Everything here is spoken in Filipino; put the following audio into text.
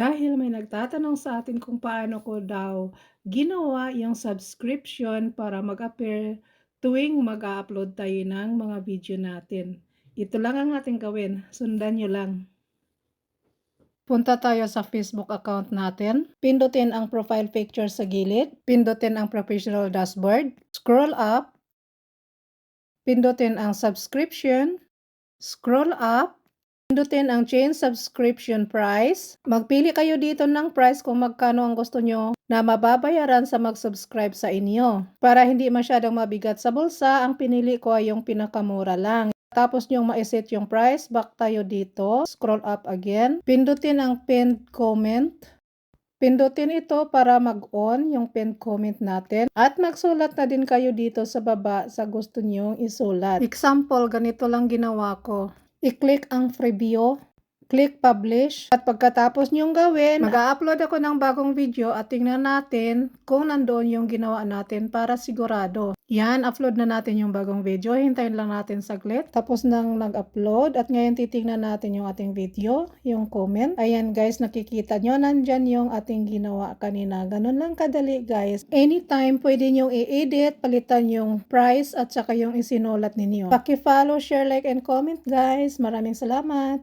Dahil may nagtatanong sa atin kung paano ko daw ginawa yung subscription para mag-appear tuwing mag-a-upload tayo ng mga video natin. Ito lang ang ating gawin, sundan nyo lang. Punta tayo sa Facebook account natin. Pindutin ang profile picture sa gilid. Pindutin ang professional dashboard. Scroll up. Pindutin ang subscription. Scroll up. Pindutin ang change subscription price. Magpili kayo dito ng price kung magkano ang gusto nyo na mababayaran sa mag-subscribe sa inyo. Para hindi masyadong mabigat sa bulsa, ang pinili ko ay yung pinakamura lang. Tapos yung ma-set yung price, back tayo dito. Scroll up again. Pindutin ang pinned comment. Pindutin ito para mag-on yung pinned comment natin. At magsulat na din kayo dito sa baba sa gusto nyong isulat. Example, ganito lang ginawa ko. I-click ang preview. Click publish. At pagkatapos nyong gawin, mag-upload ako ng bagong video at tingnan natin kung nandoon yung ginawa natin para sigurado. Yan, upload na natin yung bagong video. Hintayin lang natin saglit. Tapos nang nag-upload at ngayon titingnan natin yung ating video, yung comment. Ayan guys, nakikita nyo, nandyan yung ating ginawa kanina. Ganun lang kadali guys. Anytime, pwede nyo i-edit, palitan yung price at saka yung isinulat ninyo. Paki-follow, share, like, and comment guys. Maraming salamat.